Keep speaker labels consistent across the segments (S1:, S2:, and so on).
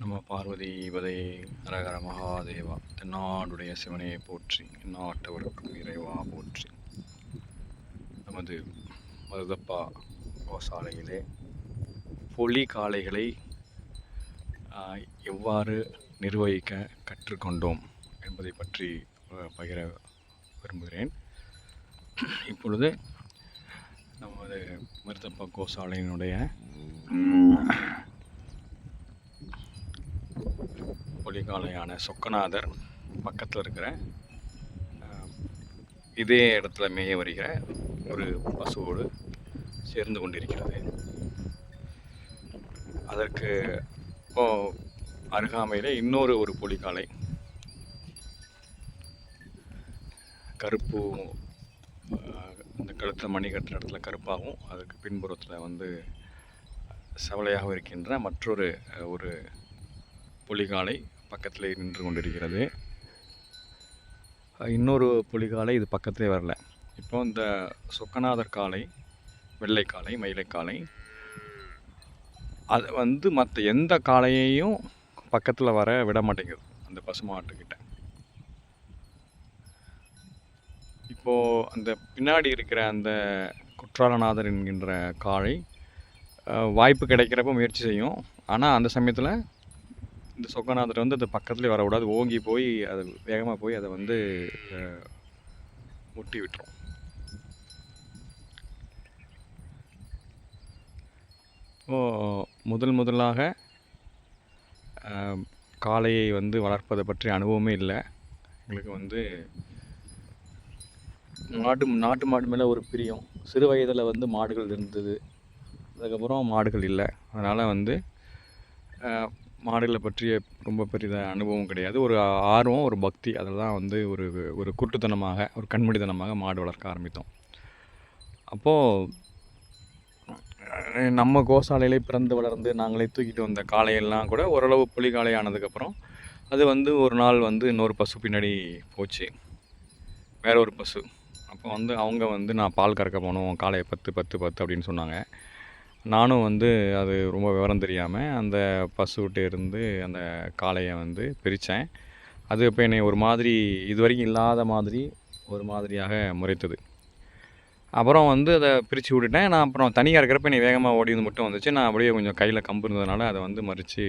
S1: நம்ம பார்வதி பதே ஹரஹர மகாதேவா தென்னாடுடைய சிவனையை போற்றி நாட்டவருக்கு இறைவா போற்றி. நமது மருதப்பா கோசாலையிலே பொலி காளைகளை எவ்வாறு நிர்வகிக்க கற்றுக்கொண்டோம் என்பதை பற்றி பகிர விரும்புகிறேன். இப்பொழுது நமது மருதப்பா கோசாலையினுடைய பொலிகாலையான சொக்கநாதர் பக்கத்தில் இருக்கிற இதே இடத்துல மேய வருகிற ஒரு பசுவோடு சேர்ந்து கொண்டிருக்கிறது. அதற்கு அருகாமையில் இன்னொரு ஒரு பொலிகாலை கருப்பு இந்த கழுத்தில் மணி கட்டுற இடத்துல கருப்பாகவும் அதுக்கு பின்புறத்தில் வந்து சவலையாகவும் இருக்கின்ற மற்றொரு ஒரு புலிகாலை பக்கத்தில் நின்று கொண்டிருக்கிறது. இன்னொரு புலிகாலை இது பக்கத்திலே வரல. இப்போ இந்த சொக்கநாதர் காளை மயிலை மயிலைக்காளை அது வந்து மற்ற எந்த காளையையும் பக்கத்தில் வர விட மாட்டேங்குது அந்த பசுமாட்டுக்கிட்ட இப்போது அந்த பின்னாடி இருக்கிற அந்த குற்றாலநாதர் என்கின்ற காளை வாய்ப்பு கிடைக்கிறப்ப முயற்சி செய்யும். ஆனால் அந்த சமயத்தில் இந்த சொக்கநாதர் வந்து அது பக்கத்துலேயே வரக்கூடாது ஓங்கி போய் அது வேகமாக போய் அதை வந்து முட்டி விட்டுரும். ஓ முதல் முதலாக காளையை வந்து வளர்ப்பதை பற்றி அனுபவமே இல்லை. எங்களுக்கு வந்து நாட்டு நாட்டு மாடு மேலே ஒரு பிரியம். சிறு வயதில் வந்து மாடுகள் இருந்தது. அதுக்கப்புறம் மாடுகள் இல்லை. அதனால் வந்து மாடுகளை பற்றிய ரொம்ப பெரிய அனுபவம் கிடையாது. ஒரு ஆர்வம் ஒரு பக்தி அதில் தான் வந்து ஒரு ஒரு குருட்டுத்தனமாக ஒரு கண்மூடித்தனமாக மாடு வளர்க்க ஆரம்பித்தோம். அப்போது நம்ம கோசாலையிலே பிறந்து வளர்ந்து நாங்களே தூக்கிட்டு வந்த காளையெல்லாம் கூட ஓரளவு புலி காளை ஆனதுக்கப்புறம் அது வந்து ஒரு நாள் வந்து இன்னொரு பசு பின்னாடி போச்சு. வேற ஒரு பசு. அப்போ வந்து அவங்க வந்து நான் பால் கறக்க போனோம் காளையை பத்து பத்து பத்து அப்படின்னு சொன்னாங்க. நானும் வந்து அது ரொம்ப விவரம் தெரியாமல் அந்த பசுகிட்ட இருந்து அந்த காளையை வந்து பிரித்தேன் அது இப்போ என்னை ஒரு மாதிரி இது வரைக்கும் இல்லாத மாதிரி ஒரு மாதிரியாக முறைத்தது. அப்புறம் வந்து அதை பிரித்து விட்டுட்டேன். நான் அப்புறம் தனியாக இருக்கிறப்ப என்னை வேகமாக ஓடி வந்து மட்டும் வந்துச்சு. நான் அப்படியே கொஞ்சம் கையில் கம்பு இருந்ததுனால அதை வந்து மறித்து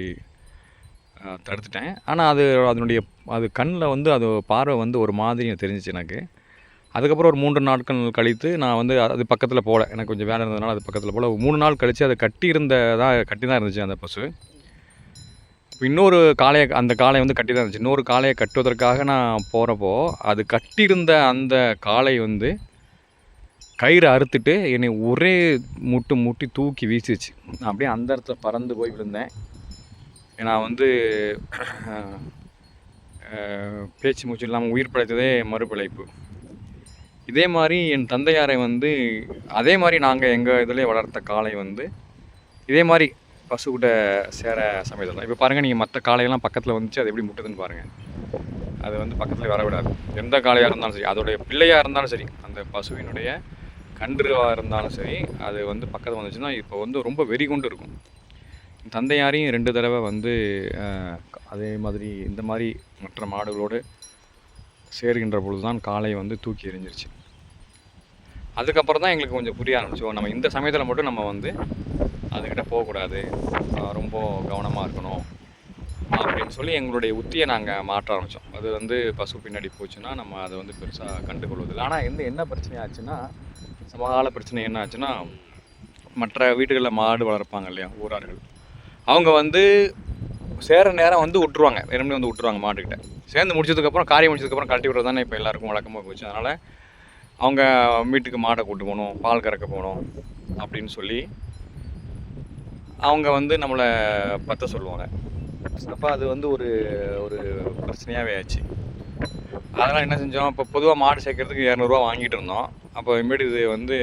S1: தடுத்துட்டேன். ஆனால் அது அதனுடைய அது கண்ணில் வந்து அது பார்வை வந்து ஒரு மாதிரி தெரிஞ்சிச்சு எனக்கு. அதுக்கப்புறம் ஒரு மூன்று நாட்கள் கழித்து நான் வந்து அது பக்கத்தில் போகல எனக்கு கொஞ்சம் வேலை இருந்ததுனால அது பக்கத்தில் போகல மூணு நாள் கழித்து அதை கட்டி இருந்ததாக கட்டி தான் இருந்துச்சு அந்த பசு இப்போ இன்னொரு காளையை அந்த காளை வந்து கட்டி தான் இருந்துச்சு. இன்னொரு காளையை கட்டுவதற்காக நான் போகிறப்போ அது கட்டியிருந்த அந்த காளை வந்து கயிறு அறுத்துட்டு என்னை ஒரே முட்டு முட்டி தூக்கி வீசிச்சு நான் அப்படியே அந்த இடத்துல பறந்து போய் விழுந்தேன். நான் வந்து பேச்சு மூச்சு இல்லாமல் உயிர் பிழைத்ததே மறுபிழைப்பு. இதே மாதிரி என் தந்தையாரை வந்து அதே மாதிரி நாங்கள் எங்கள் இதிலே வளர்த்த காளை வந்து இதே மாதிரி பசுக்கிட்ட சேர சமயத்தில் இப்போ பாருங்கள் நீங்கள் மற்ற காளையெல்லாம் பக்கத்தில் வந்துச்சு அது எப்படி முட்டுதுன்னு பாருங்கள் அது வந்து பக்கத்தில் வர விடாது எந்த காளையாக இருந்தாலும் சரி அதோடைய பிள்ளையாக இருந்தாலும் சரி அந்த பசுவினுடைய கன்றுவாக இருந்தாலும் சரி அது வந்து பக்கத்தில் வந்துச்சுன்னா இப்போ வந்து ரொம்ப வெறி கொண்டு இருக்கும். என் தந்தையாரையும் ரெண்டு தடவை வந்து அதே மாதிரி இந்த மாதிரி மற்ற மாடுகளோடு சேர்கின்ற பொழுது தான் காலை வந்து தூக்கி எறிஞ்சிருச்சு. அதுக்கப்புறம் தான் எங்களுக்கு கொஞ்சம் புரிய ஆரம்பிச்சோம் நம்ம இந்த சமயத்தில் மட்டும் நம்ம வந்து அதுக்கிட்ட போகக்கூடாது. ரொம்ப கவனமாக இருக்கணும் அப்படின்னு சொல்லி எங்களுடைய உத்தியை நாங்கள் மாற்ற ஆரம்பித்தோம் அது வந்து பசு பின்னாடி போச்சுன்னா நம்ம அதை வந்து பெருசாக கண்டுகொள்வதில்லை. ஆனால் எந்த என்ன பிரச்சனை ஆச்சுன்னா சமகால பிரச்சனை என்ன ஆச்சுன்னா மற்ற வீடுகளில் மாடு வளர்ப்பாங்க இல்லையா ஊரார்கள். அவங்க வந்து சேர நேரம் வந்து விட்டுருவாங்க. வெறுமனே வந்து விட்டுருவாங்க மாட்டுக்கிட்ட சேர்ந்து முடிச்சதுக்கப்புறம் காரியம் முடிச்சதுக்கப்புறம் கழட்டி விட்றது தானே இப்போ எல்லாருக்கும் வழக்கமாக போச்சு. அதனால் அவங்க வீட்டுக்கு மாடை கூட்டு போகணும் பால் கறக்க போகணும் அப்படின்னு சொல்லி அவங்க வந்து நம்மளை பற்ற சொல்லுவாங்க. அப்போ அது வந்து ஒரு ஒரு பிரச்சனையாகவே ஆச்சு. அதெல்லாம் என்ன செஞ்சோம் இப்போ பொதுவாக மாடு சேர்க்கறதுக்கு இரநூறுவா வாங்கிட்டு இருந்தோம். அப்போ இனிமேட்டு இது வந்து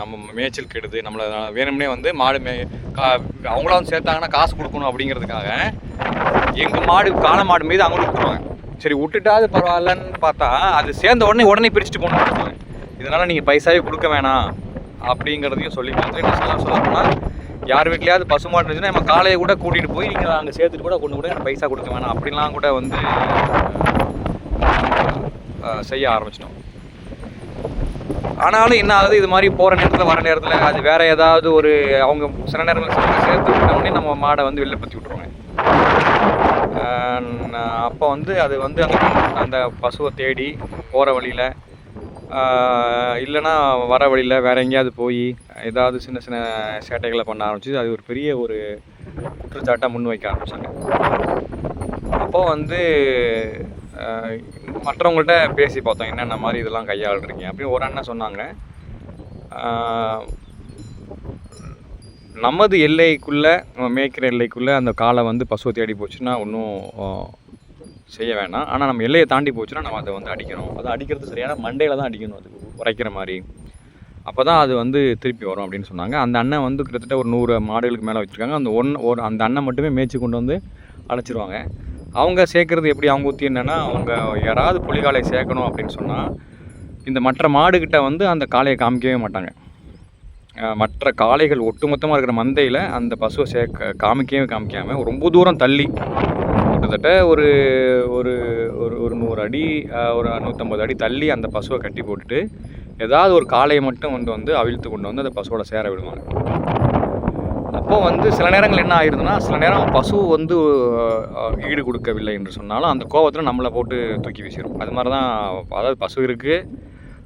S1: நம்ம மேய்ச்சல் கெடுது நம்மளை வேணும்னே வந்து மாடு மே கா அவங்களா சேர்த்தாங்கன்னா காசு கொடுக்கணும் அப்படிங்கிறதுக்காக எங்கள் மாடு காளை மாடு மீது அவங்களும் விட்டுருவாங்க சரி விட்டுட்டாது பரவாயில்லன்னு பார்த்தா அது சேர்ந்த உடனே உடனே பிரிச்சுட்டு போகணும். இதனால் நீங்கள் பைசாவே கொடுக்க வேணாம் அப்படிங்கிறதையும் சொல்லி பார்த்து என்ன சொல்ல சொல்ல போனால் யார் வீட்லையாவது பசுமாடு இருந்துச்சுன்னா நம்ம காலையை கூட கூட்டிகிட்டு போய் நீங்கள் அங்கே சேர்த்துட்டு கூட கொண்டு கூட எனக்கு பைசா கொடுக்க வேணாம். அப்படிலாம் கூட வந்து செய்ய ஆரம்பிச்சிட்டோம். ஆனாலும் என்ன ஆகுது? இது மாதிரி போகிற நேரத்தில் வர நேரத்தில் அது வேறு ஏதாவது ஒரு அவங்க சில நேரங்கள் சேர்த்து விட்ட உடனே நம்ம மாடை வந்து வெளில பற்றி விட்ருவாங்க Uh, அப்போ வந்து அது வந்து அந்த அந்த பசுவை தேடி போகிற வழியில் uh, இல்லைன்னா வர வழியில் வேற எங்கேயாவது போய் ஏதாவது சின்ன சின்ன சேட்டைகளை பண்ண ஆரம்பிச்சு அது ஒரு பெரிய ஒரு குற்றச்சாட்டாக முன் வைக்க ஆரம்பிச்சாங்க. அப்போ வந்து uh, மற்றவங்கள்ட்ட பேசி பார்த்தோம் என்னென்ன மாதிரி இதெல்லாம் கையாளுறீங்க அப்படின்னு ஒரு அண்ணன் சொன்னாங்க. நமது எல்லைக்குள்ளே நம்ம மேய்க்கிற எல்லைக்குள்ளே அந்த காலை வந்து பசுவை தேடி போச்சுன்னா ஒன்றும் செய்ய வேணாம். ஆனால் நம்ம எல்லையை தாண்டி போச்சுன்னா நம்ம அதை வந்து அடிக்கணும். அதை அடிக்கிறது சரியான மண்டையில் தான் அடிக்கணும் அது உரைக்கிற மாதிரி. அப்போ தான் அது வந்து திருப்பி வரும் அப்படின்னு சொன்னாங்க. அந்த அண்ணன் வந்து கிட்டத்தட்ட ஒரு நூறு மாடுகளுக்கு மேலே வச்சுருக்காங்க. அந்த ஒன் ஒரு அந்த அண்ணன் மட்டுமே மேய்ச்சி கொண்டு வந்து அழைச்சிருவாங்க. அவங்க சேர்க்குறது எப்படி அவங்க ஊற்றி என்னென்னா அவங்க யாராவது புலிகாலை சேர்க்கணும் அப்படின்னு சொன்னால் இந்த மற்ற மாடுகிட்ட வந்து அந்த காளையை காமிக்கவே மாட்டாங்க. மற்ற காளைகள் ஒட்டுமொத்தமாக இருக்கிற மந்தையில் அந்த பசுவை சேர்க்க காமிக்கவே காமிக்காமல் ரொம்ப தூரம் தள்ளி கிட்டத்தட்ட ஒரு ஒரு ஒரு ஒரு நூறு அடி ஒரு நூற்றம்பது அடி தள்ளி அந்த பசுவை கட்டி போட்டுட்டு ஏதாவது ஒரு காளையை மட்டும் வந்து வந்து அவிழ்த்து கொண்டு வந்து அந்த பசுவோட சேர விடுவாங்க. அப்போ வந்து சில நேரங்கள் என்ன ஆயிருதுன்னா சில நேரம் பசு வந்து ஈடு கொடுக்கவில்லை என்று சொன்னாலும் அந்த கோவத்தில் நம்மளை போட்டு தூக்கி வீசிடும் அது மாதிரி தான் அதாவது பசு இருக்குது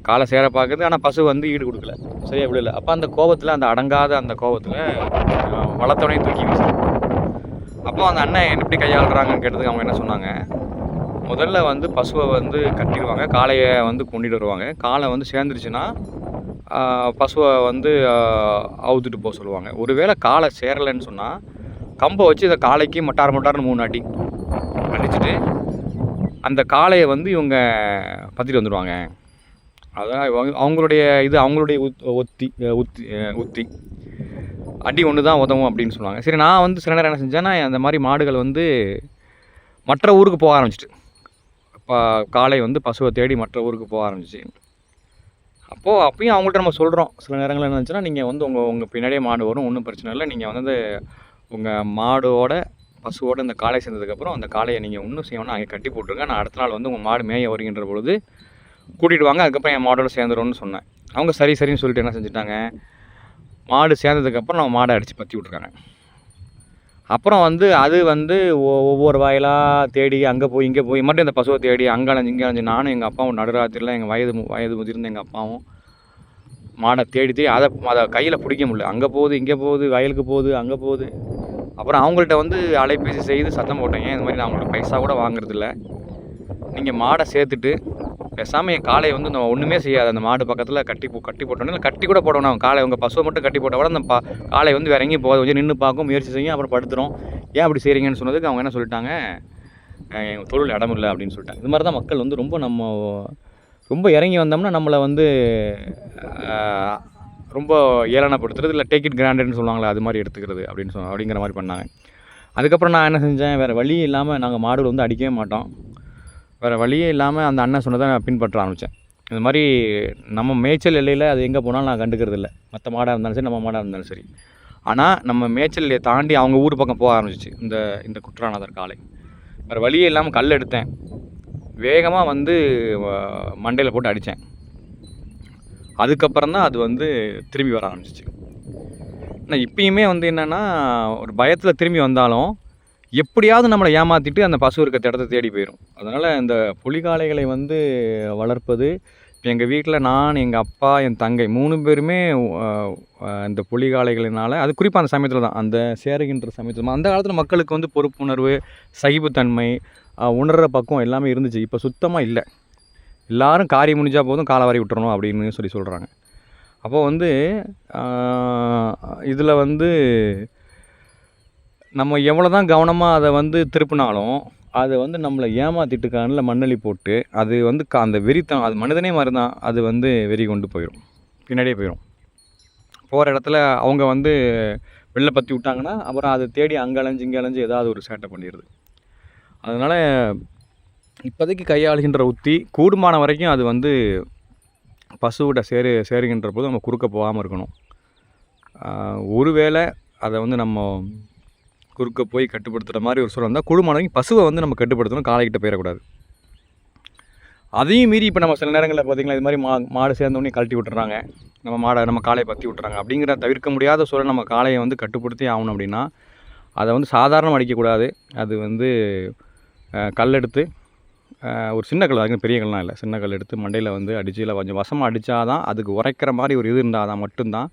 S1: காலை சேர பார்க்குது ஆனால் பசு வந்து ஈடு கொடுக்கல. சரியாக விடல. அப்போ அந்த கோவத்தில் அந்த அடங்காத அந்த கோபத்தில் வளர்த்தவனையும் தூக்கி வீசிடும் அப்போ அந்த அண்ணன் என்ன எப்படி கையாளுறாங்கன்னு கேட்டதுக்கு அவங்க என்ன சொன்னாங்க? முதல்ல வந்து பசுவை வந்து கட்டிடுவாங்க காளையை வந்து கொண்டுட்டு வருவாங்க. காளை வந்து சேர்ந்துருச்சுன்னா பசுவை வந்து அவுத்துட்டு போக சொல்லுவாங்க. ஒருவேளை காளை சேரலைன்னு சொன்னால் கம்பை வச்சு இந்த காளைக்கு மட்டார் மட்டார்னு மூணு அடி அடிச்சுட்டு அந்த காளையை வந்து இவங்க பற்றிட்டு வந்துடுவாங்க. அதான் அவங்களுடைய இது அவங்களுடைய உத் ஒத்தி உத்தி உத்தி. அடி ஒன்று தான் உதவும் அப்படின்னு சொல்லுவாங்க. சரி நான் வந்து சில நேரம் என்ன செஞ்சேன்னா அந்த மாதிரி மாடுகள் வந்து மற்ற ஊருக்கு போக ஆரம்பிச்சிட்டு. இப்போ காளை வந்து பசுவை தேடி மற்ற ஊருக்கு போக ஆரம்பிச்சு. அப்போது அப்பயும் அவங்கள்ட்ட நம்ம சொல்கிறோம் சில நேரங்களில் என்ன இருந்துச்சுன்னா நீங்கள் வந்து உங்கள் உங்கள் பின்னாடியே மாடு வரும் ஒன்றும் பிரச்சனை இல்லை. நீங்கள் வந்து உங்கள் மாடோட பசுவோட இந்த காளை சேர்ந்ததுக்கப்புறம் அந்த காளையை நீங்கள் ஒன்றும் செய்யணும்னா அங்கே கட்டி போட்டுருங்க நான் அடுத்த நாள் வந்து உங்கள் மாடு மேய வருகின்ற பொழுது கூட்டிகிட்டு வாங்க அதுக்கப்புறம் என் மாடோட சேர்ந்துரும்னு சொன்னேன். அவங்க சரி சரின்னு சொல்லிட்டு என்ன செஞ்சுட்டாங்க? மாடு சேர்ந்ததுக்கப்புறம் நம்ம மாடை அடித்து பற்றி விட்ருக்காங்க அப்புறம் வந்து அது வந்து ஒவ்வொரு வாயிலாக தேடி அங்கே போய் இங்கே போய் மட்டும் இந்த பசுவை தேடி அங்கே அலைஞ்சு இங்கே அலைஞ்சு நானும் எங்கள் அப்பாவும் நடுராத்திரியில் எங்கள் வயது வயது முதிர்ந்த எங்கள் அப்பாவும் மாடை தேடி தேடி அதை அதை கையில் பிடிக்க முடியல. அங்கே போகுது இங்கே போகுது வயலுக்கு போகுது அங்கே போகுது. அப்புறம் அவங்கள்ட்ட வந்து அலைபேசி செய்து சத்தம் போட்டேன். இந்த மாதிரி நான் அவங்கள்ட்ட பைசா கூட வாங்குறதில்ல. நீங்கள் மாடை சேர்த்துட்டு பேசாமல் என் காலையை வந்து நம்ம ஒன்றுமே செய்யாது. அந்த மாடு பக்கத்தில் கட்டி போ கட்டி போட்டோன்னே இல்லை கட்டி கூட போடணும். அவன் காலை உங்கள் பசுவை மட்டும் கட்டி போட்டால் கூட அந்த பா வந்து வேற எங்கேயும் போகாது. கொஞ்சம் நின்று பார்க்கும் முயற்சி செய்யும் அப்புறம் படுத்துரும். ஏன் அப்படி செய்கிறீங்கன்னு சொன்னதுக்கு அவங்க என்ன சொல்லிட்டாங்க? எங்கள் தொழில் இடம் இல்லை அப்படின்னு சொல்லிட்டாங்க. இது மாதிரி தான் மக்கள் வந்து ரொம்ப நம்ம ரொம்ப இறங்கி வந்தோம்னா நம்மளை வந்து ரொம்ப ஏளனப்படுத்துறது இல்லை டேக் இட் கிராண்டட்னு சொல்லுவாங்களே அது மாதிரி எடுத்துக்கிறது அப்படின்னு சொ அப்படிங்கிற மாதிரி பண்ணாங்க. அதுக்கப்புறம் நான் என்ன செஞ்சேன் வேறு வழி இல்லாமல் நாங்கள் மாடுகள் வந்து அடிக்கவே மாட்டோம். வேறு வழியே இல்லாமல் அந்த அண்ணன் சொன்னதை நான் பின்பற்ற ஆரம்பித்தேன் இந்த மாதிரி நம்ம மேய்ச்சல் எல்லையில் அது எங்கே போனாலும் நான் கண்டுக்கிறது இல்லை. மற்ற மாடாக இருந்தாலும் சரி நம்ம மாடாக இருந்தாலும் சரி. ஆனால் நம்ம மேய்ச்சல் எல்லையை தாண்டி அவங்க ஊர் பக்கம் போக ஆரம்பிச்சிச்சு இந்த இந்த குற்றாநாதர் காலை வேறு வழியே இல்லாமல் கல் எடுத்தேன். வேகமாக வந்து மண்டையில் போட்டு அடித்தேன் அதுக்கப்புறம் தான் அது வந்து திரும்பி வர ஆரம்பிச்சிச்சு. ஆனால் இப்பயுமே வந்து என்னென்னா ஒரு பயத்தில் திரும்பி வந்தாலும் எப்படியாவது நம்மளை ஏமாற்றிட்டு அந்த பசு இருக்க இடத்த தேடி போயிடும் அதனால் இந்த புலிகாளைகளை வந்து வளர்ப்பது இப்போ எங்கள் வீட்டில் நான் எங்கள் அப்பா என் தங்கை மூணு பேருமே இந்த புலிகாளைகளினால் அது குறிப்பாக அந்த சமயத்தில் தான் அந்த சேருகின்ற சமயத்தில் அந்த காலத்தில் மக்களுக்கு வந்து பொறுப்புணர்வு சகிப்புத்தன்மை உணர்கிற பக்குவம் எல்லாமே இருந்துச்சு. இப்போ சுத்தமாக இல்லை. எல்லோரும் காரியம் முடிஞ்சால் போதும் காலவாரி விட்டுறணும் அப்படின்னு சொல்லி சொல்கிறாங்க அப்போ வந்து இதில் வந்து நம்ம எவ்வளோ தான் கவனமாக அதை வந்து திருப்பினாலும் அதை வந்து நம்மளை ஏமாற்றிட்டு கண்ணில் மண்ணள்ளி போட்டு அது வந்து க- அந்த வெறித்தனம் அது மனிதனே மாதிரி தான் அது வந்து வெறி கொண்டு போயிடும் பின்னாடியே போயிடும் போகிற இடத்துல அவங்க வந்து வெளில பற்றி விட்டாங்கன்னா அப்புறம் அதை தேடி அங்கே அலைஞ்சு இங்கே அலைஞ்சு ஏதாவது ஒரு சேட்டை பண்ணிடுது. அதனால் இப்போதைக்கு கையாளுகின்ற உத்தி கூடுமான வரைக்கும் அது வந்து பசுவிட சேரு சேருகின்ற போது நம்ம குறுக்க போகாமல் இருக்கணும். ஒருவேளை அதை வந்து நம்ம குறுக்க போய் கட்டுப்படுத்துகிற மாதிரி ஒரு சூழல் இருந்தால் குழுமானவங்க பசுவை வந்து நம்ம கட்டுப்படுத்தணும் காளைக்கிட்ட போயிடக்கூடாது. அதையும் மீறி இப்போ நம்ம சில நேரங்களில் பார்த்திங்கன்னா இது மாதிரி மா மாடு சேர்ந்தோடனே கழட்டி விட்டுறாங்க. நம்ம மாடை நம்ம காளையை பற்றி விட்டுறாங்க. அப்படிங்கிற தவிர்க்க முடியாத சூழல் நம்ம காளையை வந்து கட்டுப்படுத்தி ஆகணும் அப்படின்னா அதை வந்து சாதாரணம் அடிக்கக்கூடாது. அது வந்து கல் எடுத்து ஒரு சின்ன கல் அதுக்கு பெரிய கல்லாம் இல்லை. சின்ன கல் எடுத்து மண்டையில் வந்து அடிச்சு இல்லை கொஞ்சம் வசமாக அடித்தா தான் அதுக்கு உரைக்கிற மாதிரி ஒரு இது இருந்தால் தான் மட்டும்தான்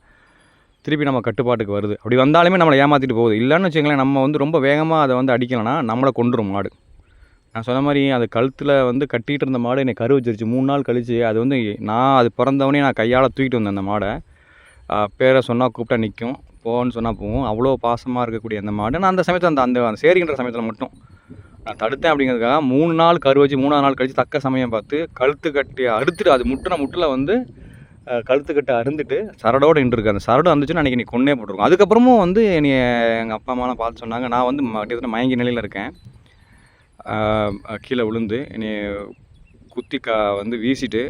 S1: திருப்பி நம்ம கட்டுப்பாட்டுக்கு வருது. அப்படி வந்தாலுமே நம்மளை ஏமாற்றிட்டு போகுது. இல்லைன்னு வச்சுங்களேன் நம்ம வந்து ரொம்ப வேகமாக அதை வந்து அடிக்கலைன்னா நம்மளை கொண்டுரும் மாடு. நான் சொன்ன மாதிரி அது கழுத்தில் வந்து கட்டிகிட்டு இருந்த மாடு என்னை கரு வச்சிருச்சு. மூணு நாள் கழிச்சு அது வந்து நான் அது பிறந்தவனே நான் கையால் தூக்கிட்டு வந்தேன் அந்த மாடை. பேரை சொன்னால் கூப்பிட்டா நிற்கும் போன்னு சொன்னால் போகும். அவ்வளோ பாசமாக இருக்கக்கூடிய அந்த மாடு. நான் அந்த சமயத்தில் அந்த அந்த அந்த சேரிக்கின்ற சமயத்தில் மட்டும். நான் தடுத்தேன் அப்படிங்கிறதுக்காக மூணு நாள் கரு வச்சு மூணாவது நாள் கழித்து தக்க சமயம் பார்த்து கழுத்து கட்டி அறுத்துட்டு அது முட்டின முட்டில் வந்து கழுத்துக்கிட்ட அருந்துட்டு சரடோடு நின்றுருக்கு. அந்த சரடு வந்துச்சுன்னா அன்றைக்கி நீ கொன்னே போட்டிருக்கும் அதுக்கப்புறமும் வந்து என்னை எங்கள் அப்பா அம்மாலாம் பார்த்து சொன்னாங்க. நான் வந்து கிட்டத்தட்ட மயங்கி நிலையில் இருக்கேன். கீழே விழுந்து என்னை குத்தி கா வந்து வீசிட்டு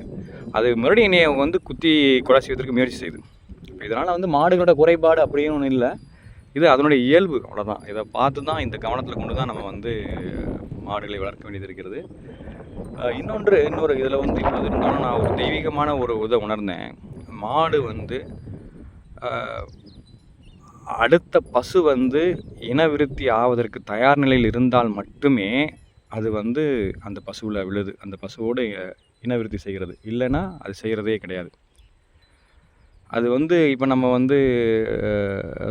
S1: அது மறுபடியும் என்னையை வந்து குத்தி கொலை செய்வதற்கு முயற்சி செய்யுது இதனால் வந்து மாடுகளோட குறைபாடு அப்படின்னு ஒன்றும் இல்லை. இது அதனுடைய இயல்பு. அவ்வளோதான் இதை பார்த்து தான் இந்த கவனத்தில் கொண்டு தான் நம்ம வந்து மாடுகளை வளர்க்க வேண்டியது இருக்கிறது. இன்னொன்று இன்னொரு இதில் வந்து இப்போ இருந்தாலும் நான் ஒரு தெய்வீகமான ஒரு இதை உணர்ந்தேன். மாடு வந்து அடுத்த பசு வந்து இனவிருத்தி ஆவதற்கு தயார் நிலையில் இருந்தால் மட்டுமே அது வந்து அந்த பசுவில் விழுது. அந்த பசுவோடு இனவிருத்தி செய்கிறது. இல்லைன்னா அது செய்கிறதே கிடையாது. அது வந்து இப்போ நம்ம வந்து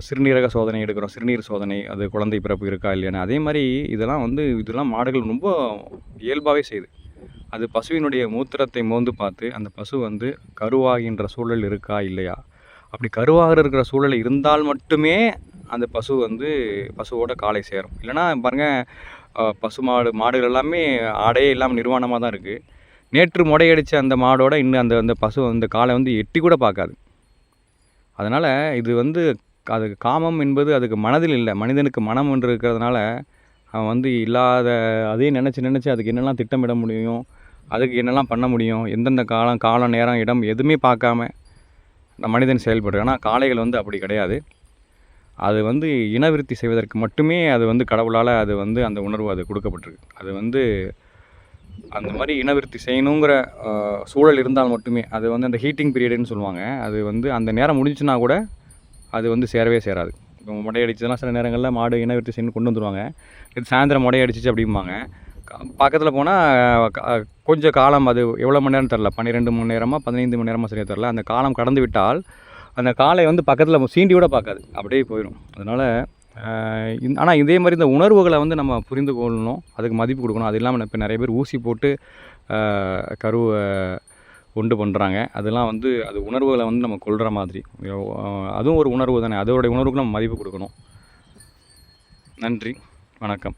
S1: சிறுநீரக சோதனை எடுக்கிறோம். சிறுநீர் சோதனை அது குழந்தை பிறப்பு இருக்கா இல்லையான்னு. அதே மாதிரி இதெல்லாம் வந்து இதெல்லாம் மாடுகள் ரொம்ப இயல்பாகவே செய்யுது. அது பசுவினுடைய மூத்திரத்தை மோந்து பார்த்து அந்த பசு வந்து கருவாகின்ற சூழல் இருக்கா இல்லையா? அப்படி கருவாக இருக்கிற சூழல் இருந்தால் மட்டுமே அந்த பசு வந்து பசுவோட காலை சேரும். இல்லைன்னா பாருங்கள் பசு மாடு மாடுகள் எல்லாமே ஆடையே இல்லாமல் நிர்வாணமாக தான் இருக்குது நேற்று முடையடித்த அந்த மாடோட இன்னும் அந்த அந்த பசு அந்த காலை வந்து எட்டி கூட பார்க்காது. அதனால் இது வந்து அது காமம் என்பது அதுக்கு மனதில் இல்லை. மனிதனுக்கு மனம் என்று இருக்கிறதுனால அவன் வந்து இல்லாத அதையும் நினச்சி நினச்சி அதுக்கு என்னெல்லாம் திட்டமிட முடியும் அதுக்கு என்னெல்லாம் பண்ண முடியும் எந்தெந்த காலம் காலம் நேரம் இடம் எதுவுமே பார்க்காம அந்த மனிதன் செயல்படுறான். ஆனால் காளைகள் வந்து அப்படி கிடையாது. அது வந்து இனவிருத்தி செய்வதற்கு மட்டுமே அது வந்து கடவுளால் அது வந்து அந்த உணர்வு அது கொடுக்கப்பட்டிருக்கு. அது வந்து அந்த மாதிரி இனவிருத்தி செய்யணுங்கிற சூழல் இருந்தால் மட்டுமே அது வந்து அந்த ஹீட்டிங் பீரியடுன்னு சொல்லுவாங்க. அது வந்து அந்த நேரம் முடிஞ்சுன்னா கூட அது வந்து சேரவே சேராது. இப்போ முடையடிச்சதெல்லாம் சில நேரங்களில் மாடு இனவிருத்தி செய்யணும் கொண்டு வந்துருவாங்க. இது சாயந்தரம் முடையடிச்சிச்சு அப்படிம்பாங்க. பக்கத்தில் போனால் கொஞ்சம் காலம் அது எவ்வளோ மணி நேரம் தெரில பன்னிரெண்டு மணி நேரமாக பதினைந்து மணி நேரமா சரியாக தெரில அந்த காலம் கடந்து விட்டால் அந்த காலை வந்து பக்கத்தில் சீண்டி கூட பார்க்காது. அப்படியே போயிடும் அதனால் ஆனால் இதே மாதிரி இந்த உணர்வுகளை வந்து நம்ம புரிந்து கொள்ளணும் அதுக்கு மதிப்பு கொடுக்கணும். அது இல்லாமல் இப்போ நிறைய பேர் ஊசி போட்டு கருவை உண்டு பண்ணுறாங்க அதெல்லாம் வந்து அது உணர்வுகளை வந்து நம்ம கொள்கிற மாதிரி. அதுவும் ஒரு உணர்வு தானே. அதோடைய உணர்வுக்கு நம்ம மதிப்பு கொடுக்கணும். நன்றி. வணக்கம்.